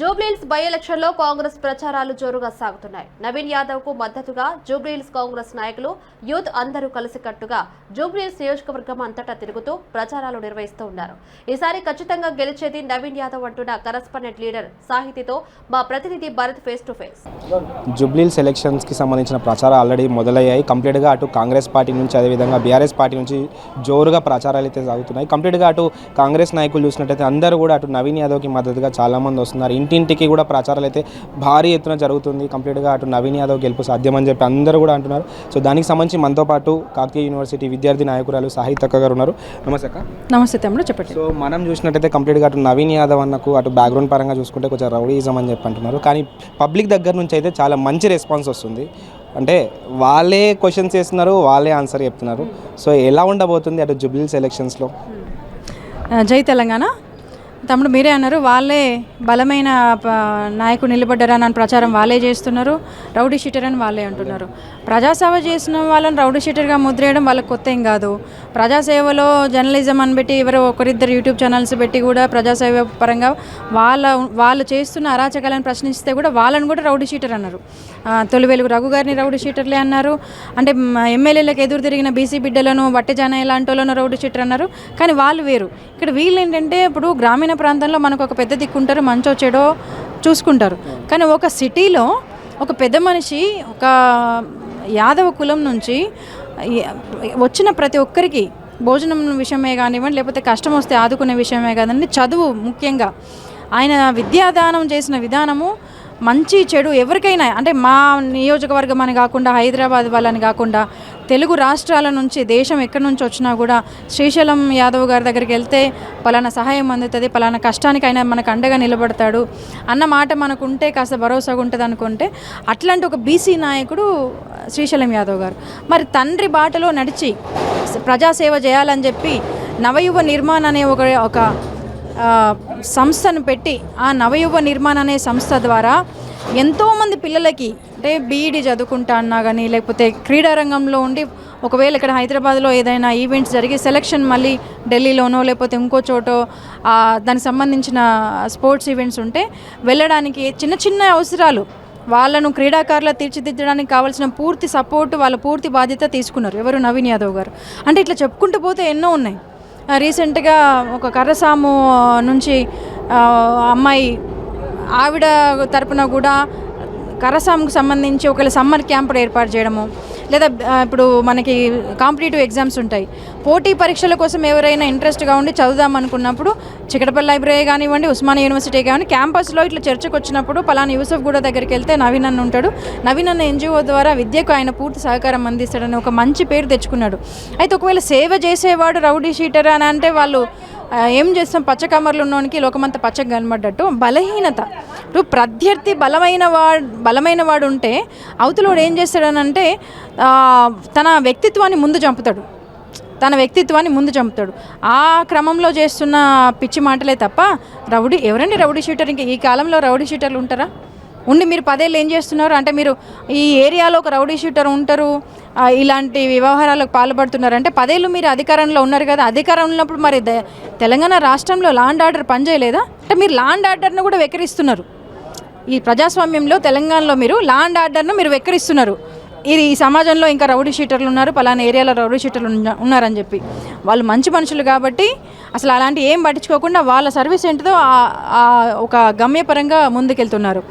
Jubilee Hills by ఎలక్షన్లో కాంగ్రెస్ ప్రచారాలు జోరుగా సాగుతున్నాయి. నవీన్ యాదవ్కు మద్దతుగా జూబ్లీహిల్స్ కాంగ్రెస్ నాయకులు యూత్ అందరూ కలిసికట్టుగా జూబ్లీహిల్స్ నియోజకవర్గం అంతటా తిరుగుతూ ప్రచారాలు నిర్వహిస్తూ ఉన్నారు. ఈసారి ఖచ్చితంగా గెలిచేది నవీన్ యాదవ్ అంటున్న కరస్పాండెంట్ లీడర్ సాహితీతో మా ప్రతినిధి భరత్ ఫేస్ టు ఫేస్. జూబ్లీహిల్స్ ఎలక్షన్స్కి సంబంధించిన ప్రచారాలు ఆల్రెడీ మొదలయ్యాయి. కంప్లీట్గా అటు కాంగ్రెస్ పార్టీ నుంచి అదేవిధంగా బీఆర్ఎస్ పార్టీ నుంచి జోరుగా ప్రచారాలు అయితే సాగుతున్నాయి. కంప్లీట్గా అటు కాంగ్రెస్ నాయకులు చూసినట్టయితే అందరూ కూడా అటు నవీన్ యాదవ్కి మద్దతుగా చాలా మంది వస్తున్నారు. ఇంటింటికి కూడా ప్రచారాలు అయితే భారీ ఎత్తున జరుగుతుంది. కంప్లీట్గా అటు నవీన్ యాదవ్ గెలుపు సాధ్యమని చెప్పి అందరూ కూడా అంటున్నారు. సో దానికి సంబంధించి మనతో పాటు కాకతీయ యూనివర్సిటీ విద్యార్థి నాయకురాలు సాహిత్ అక్క గారు ఉన్నారు. నమస్తే అక్క. నమస్తే తమ్ముడు చెప్పండి. సో మనం చూసినట్టయితే కంప్లీట్గా అటు నవీన్ యాదవ్ అన్నకు అటు బ్యాక్గ్రౌండ్ పరంగా చూసుకుంటే కొంచెం రౌడీజం అని చెప్పి అంటున్నారు. కానీ పబ్లిక్ దగ్గర నుంచి అయితే చాలా మంచి రెస్పాన్స్ వస్తుంది. అంటే వాళ్ళే క్వశ్చన్స్ వేస్తున్నారు వాళ్ళే ఆన్సర్ చెప్తున్నారు. సో ఎలా ఉండబోతుంది అటు జుబ్లీస్ ఎలక్షన్స్లో ఆ, జై తెలంగాణ. తమ్ముడు మీరే అన్నారు వాళ్ళే బలమైన నాయకుడు నిలబడ్డారని అని ప్రచారం వాళ్ళే చేస్తున్నారు రౌడీ షీటర్ అని వాళ్ళే అంటున్నారు. ప్రజాసేవ చేసిన వాళ్ళని రౌడీ షీటర్గా ముద్రేయడం వాళ్ళకి కొత్త ఏం కాదు. ప్రజాసేవలో జర్నలిజం అని పెట్టి ఎవరో ఒకరిద్దరు యూట్యూబ్ ఛానల్స్ పెట్టి కూడా ప్రజాసేవ పరంగా వాళ్ళ వాళ్ళు చేస్తున్న అరాచకాలను ప్రశ్నిస్తే కూడా వాళ్ళని కూడా రౌడీ షీటర్ అన్నారు. తొలి వెలుగు రఘు గారిని రౌడీ షీటర్లే అన్నారు. అంటే ఎమ్మెల్యేలకు ఎదురు తిరిగిన బీసీ బిడ్డలను వట్టి ఇలాంటి వాళ్ళను రౌడీ షీటర్ అన్నారు. కానీ వాళ్ళు వేరు. ఇక్కడ వీళ్ళు ఏంటంటే ఇప్పుడు గ్రామీణ ప్రాంతంలో మనకు ఒక పెద్ద దిక్కుంటారు మంచో చెడో చూసుకుంటారు. కానీ ఒక సిటీలో ఒక పెద్ద మనిషి ఒక యాదవ కులం నుంచి వచ్చిన ప్రతి ఒక్కరికి భోజనం విషయమే కానివ్వండి లేకపోతే కష్టం వస్తే ఆదుకునే విషయమే కాదండి చదువు ముఖ్యంగా. ఆయన విద్యాదానం చేసిన విధానము మంచి చెడు ఎవరికైనా అంటే మా నియోజకవర్గం అని కాకుండా హైదరాబాద్ వాళ్ళని కాకుండా తెలుగు రాష్ట్రాల నుంచి దేశం ఎక్కడి నుంచి వచ్చినా కూడా శ్రీశైలం యాదవ్ గారి దగ్గరికి వెళ్తే పలానా సహాయం అందుతుంది పలానా కష్టానికి ఆయన మనకు అండగా నిలబడతాడు అన్న మాట మనకు ఉంటే కాస్త భరోసాగా ఉంటుంది అనుకుంటే అట్లాంటి ఒక బీసీ నాయకుడు శ్రీశైలం యాదవ్ గారు. మరి తండ్రి బాటలో నడిచి ప్రజాసేవ చేయాలని చెప్పి నవయువ నిర్మాణ్ అనే ఒక ఒక సంస్థను పెట్టి ఆ నవయువ నిర్మాణ అనే సంస్థ ద్వారా ఎంతోమంది పిల్లలకి అంటే బీఈడి చదువుకుంటా అన్నా కానీ లేకపోతే క్రీడా రంగంలో ఉండి ఒకవేళ ఇక్కడ హైదరాబాద్లో ఏదైనా ఈవెంట్స్ జరిగి సెలక్షన్ మళ్ళీ ఢిల్లీలోనో లేకపోతే ఇంకో చోటో దానికి సంబంధించిన స్పోర్ట్స్ ఈవెంట్స్ ఉంటే వెళ్ళడానికి చిన్న చిన్న అవసరాలు. వాళ్ళను క్రీడాకారుల తీర్చిదిద్దడానికి కావాల్సిన పూర్తి సపోర్ట్ వాళ్ళ పూర్తి బాధ్యత తీసుకున్నారు. ఎవరు? నవీన్ యాదవ్ గారు. అంటే ఇట్లా చెప్పుకుంటూ పోతే ఎన్నో ఉన్నాయి. రీసెంట్గా ఒక కర్రసాము నుంచి అమ్మాయి ఆవిడ తరపున కూడా కరసాంకు సంబంధించి ఒకవేళ సమ్మర్ క్యాంపులు ఏర్పాటు చేయడము లేదా ఇప్పుడు మనకి కాంపిటేటివ్ ఎగ్జామ్స్ ఉంటాయి. పోటీ పరీక్షల కోసం ఎవరైనా ఇంట్రెస్ట్గా ఉండి చదువుదాం అనుకున్నప్పుడు చికటపల్లి లైబ్రరీ కానివ్వండి ఉస్మానియా యూనివర్సిటీ కానీ క్యాంపస్లో ఇట్లా చర్చకు వచ్చినప్పుడు పలానా యూసఫ్ గూడ దగ్గరికి వెళ్తే నవీన్ అన్న ఉంటాడు. నవీన్ అన్న ఎన్జిఓ ద్వారా విద్యకు ఆయన పూర్తి సహకారం అందిస్తాడని ఒక మంచి పేరు తెచ్చుకున్నాడు. అయితే ఒకవేళ సేవ చేసేవాడు రౌడీ షీటర్ అని అంటే వాళ్ళు ఏం చేస్తాం? పచ్చ కమర్లు ఉన్నోనికి లోకమంతా పచ్చగా కనబడ్డట్టు. బలహీనత. ఇప్పుడు ప్రత్యర్థి బలమైన వాడు బలమైన వాడు ఉంటే అవతలోడు ఏం చేస్తాడనంటే తన వ్యక్తిత్వాన్ని ముందు చంపుతాడు. తన వ్యక్తిత్వాన్ని ముందు చంపుతాడు. ఆ క్రమంలో చేస్తున్న పిచ్చి మాటలే తప్ప రౌడీ ఎవరండి రౌడీ షీటర్? ఇంకా ఈ కాలంలో రౌడీ షీటర్లు ఉంటారా? ఉండి మీరు పదేళ్ళు ఏం చేస్తున్నారు? అంటే మీరు ఈ ఏరియాలో ఒక రౌడీ షూటర్ ఉంటారు ఇలాంటి వ్యవహారాలకు పాల్పడుతున్నారు. అంటే పదేళ్ళు మీరు అధికారంలో ఉన్నారు కదా అధికారంలో ఉన్నప్పుడు మరి తెలంగాణ రాష్ట్రంలో లాండ్ ఆర్డర్ పనిచేయలేదా? అంటే మీరు లాండ్ ఆర్డర్ను కూడా వెక్కిరిస్తున్నారు. ఈ ప్రజాస్వామ్యంలో తెలంగాణలో మీరు లాండ్ ఆర్డర్ను మీరు వెక్కిరిస్తున్నారు. ఇది ఈ సమాజంలో ఇంకా రౌడీ షీటర్లు ఉన్నారు పలానా ఏరియాలో రౌడీ షీటర్లు ఉన్నారని చెప్పి. వాళ్ళు మంచి మనుషులు కాబట్టి అసలు అలాంటి ఏం పట్టించుకోకుండా వాళ్ళ సర్వీస్ ఏంటిదో ఒక గమ్యపరంగా ముందుకెళ్తున్నారు.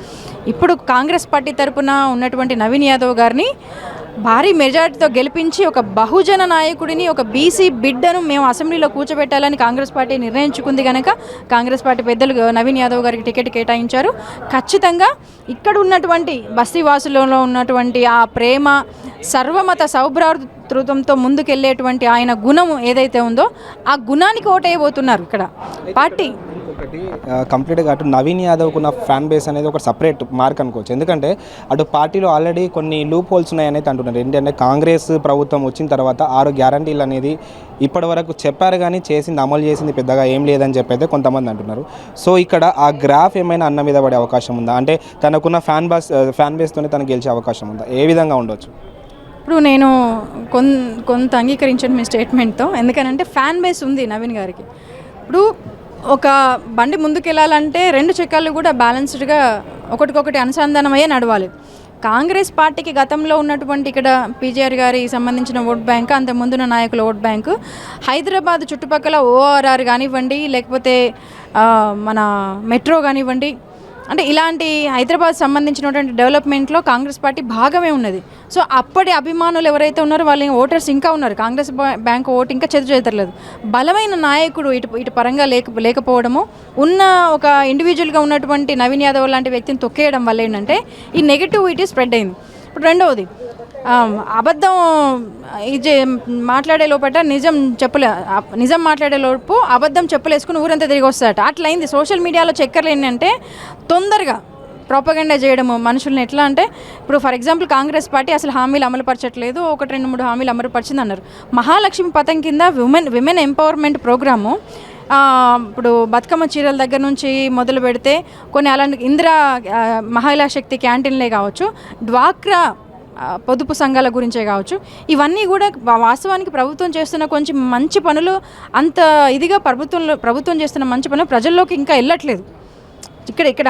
ఇప్పుడు కాంగ్రెస్ పార్టీ తరపున ఉన్నటువంటి నవీన్ యాదవ్ గారిని భారీ మెజార్టీతో గెలిపించి ఒక బహుజన నాయకుడిని ఒక బీసీ బిడ్డను మేము అసెంబ్లీలో కూర్చోబెట్టాలని కాంగ్రెస్ పార్టీ నిర్ణయించుకుంది కనుక కాంగ్రెస్ పార్టీ పెద్దలు నవీన్ యాదవ్ గారికి టికెట్ కేటాయించారు. ఖచ్చితంగా ఇక్కడ ఉన్నటువంటి బస్తీవాసులలో ఉన్నటువంటి ఆ ప్రేమ సర్వమత సౌభ్రాతృత్వంతో ముందుకెళ్ళేటువంటి ఆయన గుణం ఏదైతే ఉందో ఆ గుణానికి ఓటేయబోతున్నారు ఇక్కడ. పార్టీ ఒకటి కంప్లీట్గా అటు నవీన్ యాదవ్కు ఉన్న ఫ్యాన్ బేస్ అనేది ఒక సపరేట్ మార్క్ అనుకోవచ్చు. ఎందుకంటే అటు పార్టీలో ఆల్రెడీ కొన్ని లూప్ హోల్స్ ఉన్నాయనేది అంటున్నారు. ఏంటంటే కాంగ్రెస్ ప్రభుత్వం వచ్చిన తర్వాత ఆరు గ్యారంటీలు అనేది ఇప్పటి వరకు చెప్పారు కానీ చేసింది అమలు చేసింది పెద్దగా ఏం లేదని చెప్పి అయితే కొంతమంది అంటున్నారు. సో ఇక్కడ ఆ గ్రాఫ్ ఏమైనా అన్న మీద పడే అవకాశం ఉందా? అంటే తనకున్న ఫ్యాన్ బాస్ ఫ్యాన్ బేస్తోనే తను గెలిచే అవకాశం ఉందా? ఏ విధంగా ఉండొచ్చు? ఇప్పుడు నేను కొన్ కొంత అంగీకరించాను మీ స్టేట్మెంట్తో ఎందుకనంటే ఫ్యాన్ బేస్ ఉంది నవీన్ గారికి. ఇప్పుడు ఒక బండి ముందుకెళ్ళాలంటే రెండు చక్రాలు కూడా బ్యాలెన్స్డ్గా ఒకటికొకటి అనుసంధానమయ్యే నడవాలి. కాంగ్రెస్ పార్టీకి గతంలో ఉన్నటువంటి ఇక్కడ పీజీఆర్ గారి సంబంధించిన ఓట్ బ్యాంక్ అంత ముందున్న నాయకుల ఓట్ బ్యాంకు హైదరాబాద్ చుట్టుపక్కల ఓఆర్ఆర్ కానివ్వండి లేకపోతే మన మెట్రో కానివ్వండి అంటే ఇలాంటి హైదరాబాద్ సంబంధించినటువంటి డెవలప్మెంట్లో కాంగ్రెస్ పార్టీ భాగమే ఉన్నది. సో అప్పటి అభిమానులు ఎవరైతే ఉన్నారో వాళ్ళ ఓటర్స్ ఇంకా ఉన్నారు. కాంగ్రెస్ బ్యాంకు బ్యాంక్ ఓటు ఇంకా చెదు చేతలేదు. బలమైన నాయకుడు ఇటు ఇటు పరంగా లేక లేకపోవడము ఉన్న ఒక ఇండివిజువల్గా ఉన్నటువంటి నవీన్ యాదవ్ లాంటి వ్యక్తిని తొక్కేయడం వల్ల ఏంటంటే ఈ నెగిటివిటీ స్ప్రెడ్ అయింది. ఇప్పుడు రెండవది అబద్ధం ఇది మాట్లాడే లోపట నిజం చెప్పులే నిజం మాట్లాడే లోపు అబద్ధం చెప్పులేసుకుని ఊరంతా తిరిగి వస్తారట. అట్లయింది. సోషల్ మీడియాలో చక్కర్లు ఏంటంటే తొందరగా ప్రాపగండా చేయడము మనుషుల్ని ఎట్లా అంటే ఇప్పుడు ఫర్ ఎగ్జాంపుల్ కాంగ్రెస్ పార్టీ అసలు హామీలు అమలుపరచట్లేదు ఒకటి రెండు మూడు హామీలు అమలుపరిచింది అన్నారు మహాలక్ష్మి పథకం కింద విమెన్ విమెన్ ఎంపవర్మెంట్ ప్రోగ్రాము ఇప్పుడు బతుకమ్మ చీరల దగ్గర నుంచి మొదలు పెడితే కొన్ని అలాంటి ఇందిరా మహిళా శక్తి క్యాంటీన్లే కావచ్చు డ్వాక్రా పొదుపు సంఘాల గురించే కావచ్చు. ఇవన్నీ కూడా వాస్తవానికి ప్రభుత్వం చేస్తున్న కొంచెం మంచి పనులు అంత ఇదిగా ప్రభుత్వంలో ప్రభుత్వం చేస్తున్న మంచి పనులు ప్రజల్లోకి ఇంకా వెళ్ళట్లేదు ఇక్కడ ఇక్కడ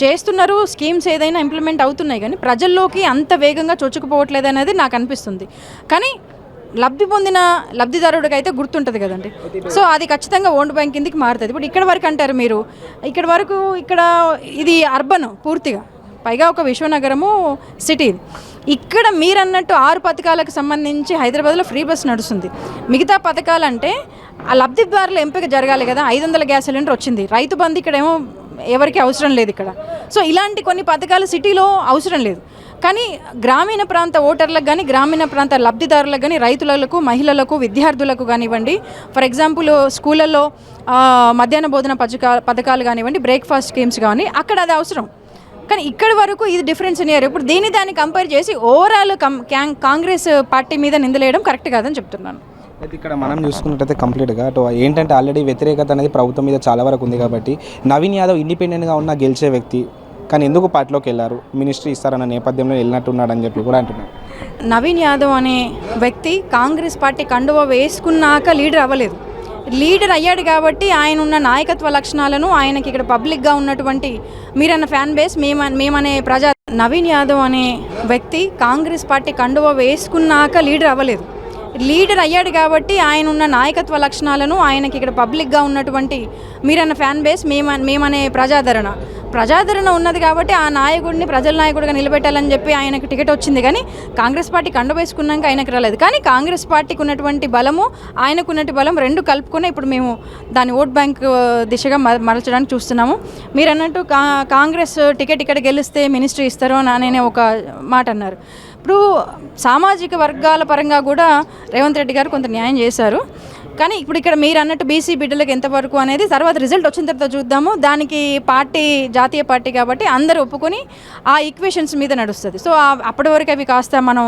చేస్తున్నారు స్కీమ్స్ ఏదైనా ఇంప్లిమెంట్ అవుతున్నాయి కానీ ప్రజల్లోకి అంత వేగంగా చొచ్చుకుపోవట్లేదు అనేది నాకు అనిపిస్తుంది. కానీ లబ్ధి పొందిన లబ్ధిదారుడికి అయితే గుర్తుంటుంది కదండి. సో అది ఖచ్చితంగా ఓన్ బ్యాంక్ కిందికి మారుతుంది. ఇప్పుడు ఇక్కడ వరకు అంటారు మీరు ఇక్కడ వరకు ఇక్కడ ఇది అర్బన్ పూర్తిగా. పైగా ఒక విశ్వనగరము సిటీ ఇక్కడ మీరు అన్నట్టు ఆరు పథకాలకు సంబంధించి హైదరాబాద్లో ఫ్రీ బస్ నడుస్తుంది. మిగతా పథకాలంటే ఆ లబ్ధిదారుల ఎంపిక జరగాలి కదా ఐదు వందల గ్యాస్ సిలిండర్ వచ్చింది. రైతు బంధు ఇక్కడేమో ఎవరికి అవసరం లేదు ఇక్కడ. సో ఇలాంటి కొన్ని పథకాలు సిటీలో అవసరం లేదు. కానీ గ్రామీణ ప్రాంత ఓటర్లకు కానీ గ్రామీణ ప్రాంత లబ్ధిదారులకు కానీ రైతులకు మహిళలకు విద్యార్థులకు కానివ్వండి ఫర్ ఎగ్జాంపుల్ స్కూళ్ళల్లో మధ్యాహ్న భోజన పథకా పథకాలు కానివ్వండి బ్రేక్ఫాస్ట్ స్కీమ్స్ కానీ అక్కడ అది అవసరం. కానీ ఇక్కడి వరకు ఇది డిఫరెన్స్ ఇయర్ ఇప్పుడు దీన్ని దాన్ని కంపేర్ చేసి ఓవరాల్ కాంగ్రెస్ పార్టీ మీద నిందలేయడం కరెక్ట్ కాదని చెప్తున్నాను. అయితే ఇక్కడ మనం చూసుకున్నట్టయితే కంప్లీట్గా అటు ఏంటంటే ఆల్రెడీ వ్యతిరేకత అనేది ప్రభుత్వం మీద చాలా వరకు ఉంది కాబట్టి నవీన్ యాదవ్ ఇండిపెండెంట్గా ఉన్న గెలిచే వ్యక్తి కానీ ఎందుకు పార్టీలోకి వెళ్ళారు? మినిస్ట్రీ ఇస్తారన్న నేపథ్యంలో వెళ్ళినట్టున్నాడని చెప్పి కూడా అంటున్నారు. నవీన్ యాదవ్ అనే వ్యక్తి కాంగ్రెస్ పార్టీ కండువ వేసుకున్నాక లీడర్ అవ్వలేదు. లీడర్ అయ్యాడు కాబట్టి ఆయన ఉన్న నాయకత్వ లక్షణాలను ఆయనకి ఇక్కడ పబ్లిక్గా ఉన్నటువంటి మీరన్న ఫ్యాన్ బేస్ మేమ మేమనే ప్రజా నవీన్ యాదవ్ అనే వ్యక్తి కాంగ్రెస్ పార్టీ కండువ వేసుకున్నాక లీడర్ అవ్వలేదు. లీడర్ అయ్యాడు కాబట్టి ఆయన ఉన్న నాయకత్వ లక్షణాలను ఆయనకి ఇక్కడ పబ్లిక్గా ఉన్నటువంటి మీరన్న ఫ్యాన్ బేస్ మేము మేమనే ప్రజాదరణ. ప్రజాదరణ ఉన్నది కాబట్టి ఆ నాయకుడిని ప్రజల నాయకుడిగా నిలబెట్టాలని చెప్పి ఆయనకు టికెట్ వచ్చింది కానీ కాంగ్రెస్ పార్టీ కండవేసుకున్నాక ఆయనకు రాలేదు. కానీ కాంగ్రెస్ పార్టీకి ఉన్నటువంటి బలము ఆయనకు ఉన్నటువంటి బలం రెండు కలుపుకొని ఇప్పుడు మేము దాని ఓట్ బ్యాంక్ దిశగా మ- మరల్చడానికి చూస్తున్నాము. మీరు అన్నట్టు కా కాంగ్రెస్ టికెట్ ఇక్కడ గెలిస్తే మినిస్ట్రీ ఇస్తారు అని అనే ఒక మాట అన్నారు. ఇప్పుడు సామాజిక వర్గాల పరంగా కూడా రేవంత్ రెడ్డి గారు కొంత న్యాయం చేశారు. కానీ ఇప్పుడు ఇక్కడ మీరు అన్నట్టు బీసీ బిడ్డలకు ఎంతవరకు అనేది తర్వాత రిజల్ట్ వచ్చిన తర్వాత చూద్దాము. దానికి పార్టీ జాతీయ పార్టీ కాబట్టి అందరూ ఒప్పుకొని ఆ ఈక్వేషన్స్ మీద నడుస్తుంది. సో అప్పటి వరకు అవి కాస్త మనం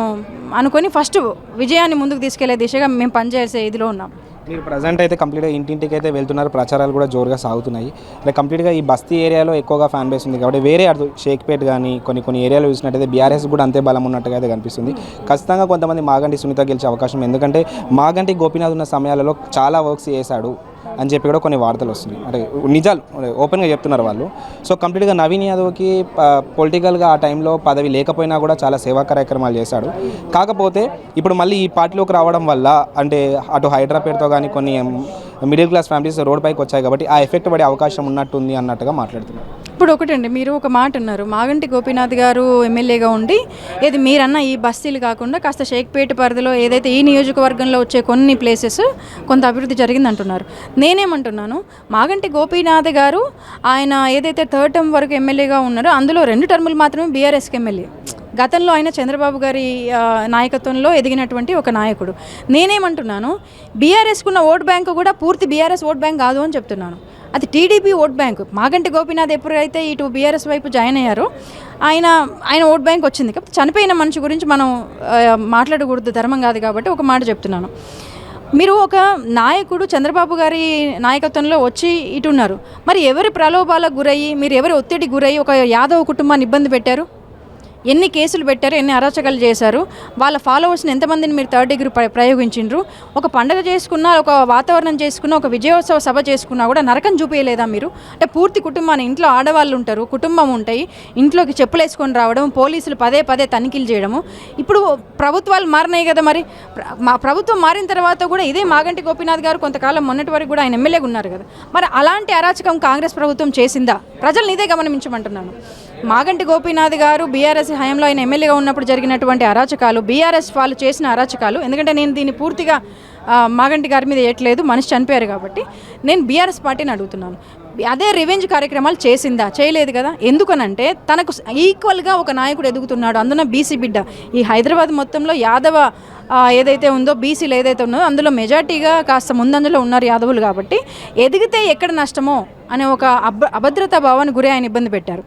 అనుకొని ఫస్ట్ విజయాన్ని ముందుకు తీసుకెళ్ళే దిశగా మేము పనిచేసే ఇదిలో ఉన్నాం. మీరు ప్రజెంట్ అయితే కంప్లీట్గా ఇంటింటికి అయితే వెళ్తున్నారు. ప్రచారాలు కూడా జోరుగా సాగుతున్నాయి. లైక్ కంప్లీట్గా ఈ బస్తీ ఏరియాలో ఎక్కువగా ఫ్యాన్ బేస్ ఉంది కాబట్టి వేరే అర్థం షేక్పేట్ కానీ కొన్ని కొన్ని ఏరియాలో చూసినట్టయితే బీఆర్ఎస్ కూడా అంతే బలం ఉన్నట్టుగా అయితే కనిపిస్తుంది. ఖచ్చితంగా కొంతమంది మాగంటి సునీత గెలిచే అవకాశం ఎందుకంటే మాగంటి గోపీనాథ్ ఉన్న సమయాలలో చాలా వర్క్స్ చేశాడు. అని చెప్పి కూడా కొన్ని వార్తలు వస్తున్నాయి. అంటే నిజాలు ఓపెన్గా చెప్తున్నారు వాళ్ళు. సో కంప్లీట్గా నవీన్ యాదవ్కి పొలిటికల్గా ఆ టైంలో పదవి లేకపోయినా కూడా చాలా సేవా కార్యక్రమాలు చేశాడు. కాకపోతే ఇప్పుడు మళ్ళీ ఈ పార్టీలోకి రావడం వల్ల అంటే అటు హైదరాబాద్తో కానీ కొన్ని మిడిల్ క్లాస్ ఫ్యామిలీస్ రోడ్ పైకి వచ్చాయి కాబట్టి ఆ ఎఫెక్ట్ పడే అవకాశం ఉన్నట్టుంది అన్నట్టుగా మాట్లాడుతున్నారు. ఇప్పుడు ఒకటండి మీరు ఒక మాట అన్నారు. మాగంటి గోపీనాథ్ గారు ఎమ్మెల్యేగా ఉండి ఏది మీరన్న ఈ బస్తీలు కాకుండా కాస్త షేక్పేట పరిధిలో ఏదైతే ఈ నియోజకవర్గంలో వచ్చే కొన్ని ప్లేసెస్ కొంత అభివృద్ధి జరిగింది అంటున్నారు నేనేమంటున్నాను మాగంటి గోపీనాథ్ గారు ఆయన ఏదైతే థర్డ్ టర్మ్ వరకు ఎమ్మెల్యేగా ఉన్నారో అందులో రెండు టర్ములు మాత్రమే బీఆర్ఎస్కి ఎమ్మెల్యే. గతంలో ఆయన చంద్రబాబు గారి నాయకత్వంలో ఎదిగినటువంటి ఒక నాయకుడు. నేనేమంటున్నాను బీఆర్ఎస్కున్న ఓట్ బ్యాంకు కూడా పూర్తి బీఆర్ఎస్ ఓట్ బ్యాంక్ కాదు అని చెప్తున్నాను. అది TDP vote bank. Maganti Gopinath ఎప్పుడైతే ఇటు బీఆర్ఎస్ వైపు జాయిన్ అయ్యారో ఆయన ఆయన ఓట్ బ్యాంక్ వచ్చింది. కాబట్టి చనిపోయిన మనిషి గురించి మనం మాట్లాడకూడదు ధర్మం కాదు కాబట్టి ఒక మాట చెప్తున్నాను. మీరు ఒక నాయకుడు చంద్రబాబు గారి నాయకత్వంలో వచ్చి ఇటు ఉన్నారు మరి ఎవరి ప్రలోభాలకు గురయ్యి మీరు ఎవరి ఒత్తిడి గురయ్యి ఒక యాదవ్ కుటుంబాన్ని ఇబ్బంది పెట్టారు? ఎన్ని కేసులు పెట్టారు ఎన్ని అరాచకాలు చేశారు వాళ్ళ ఫాలోవర్స్ని ఎంతమందిని మీరు థర్డ్ డిగ్రీ ప్ర- ప్రయోగించిండ్రు ఒక పండగ చేసుకున్నా ఒక వాతావరణం చేసుకున్నా ఒక విజయోత్సవ సభ చేసుకున్నా కూడా నరకం చూపించలేదా మీరు? అంటే పూర్తి కుటుంబాన్ని ఇంట్లో ఆడవాళ్ళు ఉంటారు కుటుంబం ఉంటాయి ఇంట్లోకి చెప్పులు వేసుకొని రావడం పోలీసులు పదే పదే తనిఖీలు చేయడము. ఇప్పుడు ప్రభుత్వాలు మారినాయి కదా మరి. ప్ర- మా ప్రభుత్వం మారిన తర్వాత కూడా ఇదే మాగంటి గోపీనాథ్ గారు కొంతకాలం మొన్నటి వరకు కూడా ఆయన ఎమ్మెల్యేగా ఉన్నారు కదా. మరి అలాంటి అరాచకం కాంగ్రెస్ ప్రభుత్వం చేసిందా? ప్రజల్ని ఇదే గమనించమంటున్నాను. మాగంటి గోపీనాథ్ గారు బీఆర్ఎస్ హయాంలో ఆయన ఎమ్మెల్యేగా ఉన్నప్పుడు జరిగినటువంటి అరాచకాలు బీఆర్ఎస్ వాళ్ళు చేసిన అరాచకాలు ఎందుకంటే నేను దీన్ని పూర్తిగా మాగంటి గారి మీద వేయట్లేదు మనిషి చనిపోయారు కాబట్టి నేను బీఆర్ఎస్ పార్టీని అడుగుతున్నాను. అదే రివెంజ్ కార్యక్రమాలు చేసిందా? చేయలేదు కదా? ఎందుకనంటే తనకు ఈక్వల్గా ఒక నాయకుడు ఎదుగుతున్నాడు. అందున బీసీ బిడ్డ. ఈ హైదరాబాద్ మొత్తంలో యాదవ ఏదైతే ఉందో బీసీలు ఏదైతే ఉందో అందులో మెజార్టీగా కాస్త ముందంజలో ఉన్నారు యాదవులు కాబట్టి ఎదిగితే ఎక్కడ నష్టమో అనే ఒక అబ అభద్రతా భావాన్ని గురి ఆయన ఇబ్బంది పెట్టారు.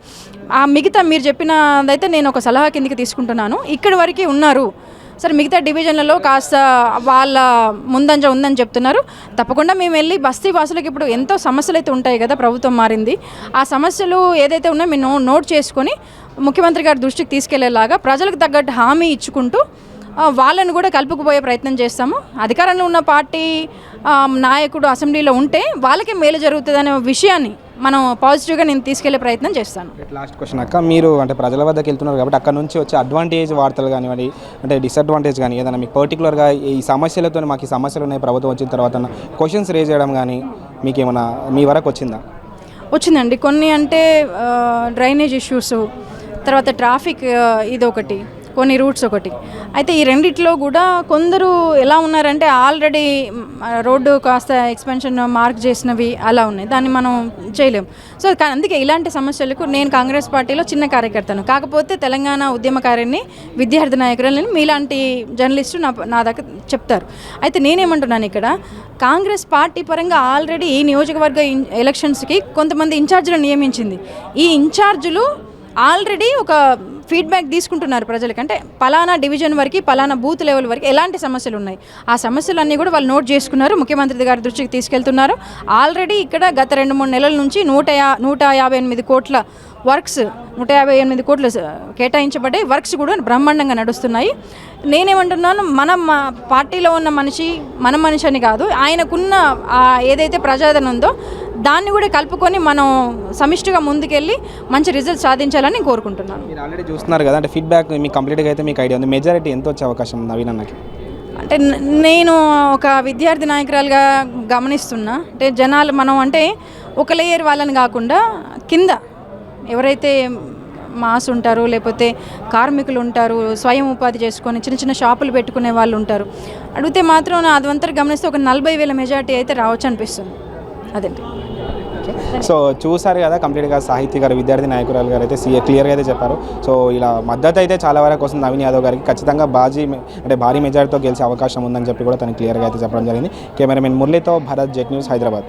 ఆ మిగతా మీరు చెప్పినదైతే నేను ఒక సలహా కిందికి తీసుకుంటున్నాను. ఇక్కడి వరకే ఉన్నారు. సరే మిగతా డివిజన్లలో కాస్త వాళ్ళ ముందంజ ఉందని చెప్తున్నారు. తప్పకుండా మేము వెళ్ళి బస్తీ వాసులకు ఇప్పుడు ఎంతో సమస్యలు అయితే ఉంటాయి కదా ప్రభుత్వం మారింది. ఆ సమస్యలు ఏదైతే ఉన్నాయో మేము నోట్ చేసుకొని ముఖ్యమంత్రి గారి దృష్టికి తీసుకెళ్ళేలాగా ప్రజలకు తగ్గట్టు హామీ ఇచ్చుకుంటూ వాళ్ళను కూడా కలుపుకుపోయే ప్రయత్నం చేస్తాము. అధికారంలో ఉన్న పార్టీ నాయకుడు అసెంబ్లీలో ఉంటే వాళ్ళకే మేలు జరుగుతుంది అనే విషయాన్ని మనం పాజిటివ్గా నేను తీసుకెళ్ళే ప్రయత్నం చేస్తాను. లాస్ట్ క్వశ్చన్ అక్క. మీరు అంటే ప్రజల వద్దకు వెళ్తున్నారు కాబట్టి అక్కడ నుంచి వచ్చే అడ్వాంటేజ్ వార్తలు కానివ్వండి అంటే డిసడ్వాంటేజ్ కానీ ఏదైనా మీకు పర్టికులర్గా ఈ సమస్యలతో మాకు ఈ సమస్యలు ఉన్నాయి ప్రభుత్వం వచ్చిన తర్వాత క్వశ్చన్స్ రేజ్ చేయడం కానీ మీకు ఏమైనా మీ వరకు వచ్చిందా? వచ్చిందండి. కొన్ని అంటే డ్రైనేజ్ ఇష్యూస్ తర్వాత ట్రాఫిక్ ఇది ఒకటి కొన్ని రూట్స్ ఒకటి. అయితే ఈ రెండిట్లో కూడా కొందరు ఎలా ఉన్నారంటే ఆల్రెడీ రోడ్డు కాస్త ఎక్స్పెన్షన్ మార్క్ చేసినవి అలా ఉన్నాయి. దాన్ని మనం చేయలేం. సో అందుకే ఇలాంటి సమస్యలకు నేను కాంగ్రెస్ పార్టీలో చిన్న కార్యకర్తను. కాకపోతే తెలంగాణ ఉద్యమకారిని విద్యార్థి నాయకురాలని మీలాంటి జర్నలిస్టు నా నా దగ్గర చెప్తారు. అయితే నేనేమంటున్నాను ఇక్కడ కాంగ్రెస్ పార్టీ పరంగా ఆల్రెడీ ఈ నియోజకవర్గ ఎలక్షన్స్కి కొంతమంది ఇన్ఛార్జీలను నియమించింది. ఈ ఇన్ఛార్జీలు ఆల్రెడీ ఒక ఫీడ్బ్యాక్ తీసుకుంటున్నారు ప్రజలకి. అంటే పలానా డివిజన్ వరకు పలానా బూత్ లెవెల్ వరకు ఎలాంటి సమస్యలు ఉన్నాయి? ఆ సమస్యలన్నీ కూడా వాళ్ళు నోట్ చేసుకున్నారు ముఖ్యమంత్రి గారి దృష్టికి తీసుకెళ్తున్నారు. ఆల్రెడీ ఇక్కడ గత రెండు మూడు నెలల నుంచి నూట యా నూట యాభై ఎనిమిది కోట్ల వర్క్స్ నూట యాభై ఎనిమిది కోట్లు కేటాయించబడ్డాయి. వర్క్స్ కూడా బ్రహ్మాండంగా నడుస్తున్నాయి. నేనేమంటున్నాను మన పార్టీలో ఉన్న మనిషి మన మనిషి అని కాదు ఆయనకున్న ఏదైతే ప్రజాదరణ ఉందో దాన్ని కూడా కలుపుకొని మనం సమిష్టిగా ముందుకెళ్ళి మంచి రిజల్ట్ సాధించాలని నేను కోరుకుంటున్నాను. మీరు ఆల్రెడీ చూస్తున్నారు కదా అంటే ఫీడ్బ్యాక్ మీకు కంప్లీట్గా అయితే మీకు ఐడియా ఉంది. మెజారిటీ ఎంత వచ్చే అవకాశం ఉంది నవీన్ అన్నకి? అంటే నేను ఒక విద్యార్థి నాయకురాలుగా గమనిస్తున్నా. అంటే జనాలు మనం అంటే ఒక లేయర్ వాళ్ళని కాకుండా కింద ఎవరైతే మాస్ ఉంటారు లేకపోతే కార్మికులు ఉంటారు స్వయం ఉపాధి చేసుకొని చిన్న చిన్న షాపులు పెట్టుకునే వాళ్ళు ఉంటారు. అడిగితే మాత్రం నా అదంతా గమనిస్తే ఒక నలభై వేల మెజార్టీ అయితే రావచ్చు అనిపిస్తుంది. అదండి సో చూసారు కదా కంప్లీట్గా సాహిత్య గారు విద్యార్థి నాయకురాలు గారు అయితే సీఏ క్లియర్గా అయితే చెప్పారు. సో ఇలా మద్దతు అయితే చాలా వరకు వస్తుంది నవీన్ యాదవ్ గారికి. ఖచ్చితంగా బాజీ అంటే భారీ మెజార్టీతో గెలిచే అవకాశం ఉందని చెప్పి కూడా తను క్లియర్గా అయితే చెప్పడం జరిగింది. కెమెరామెన్ మురళితో భరత్ జెట్ న్యూస్ హైదరాబాద్.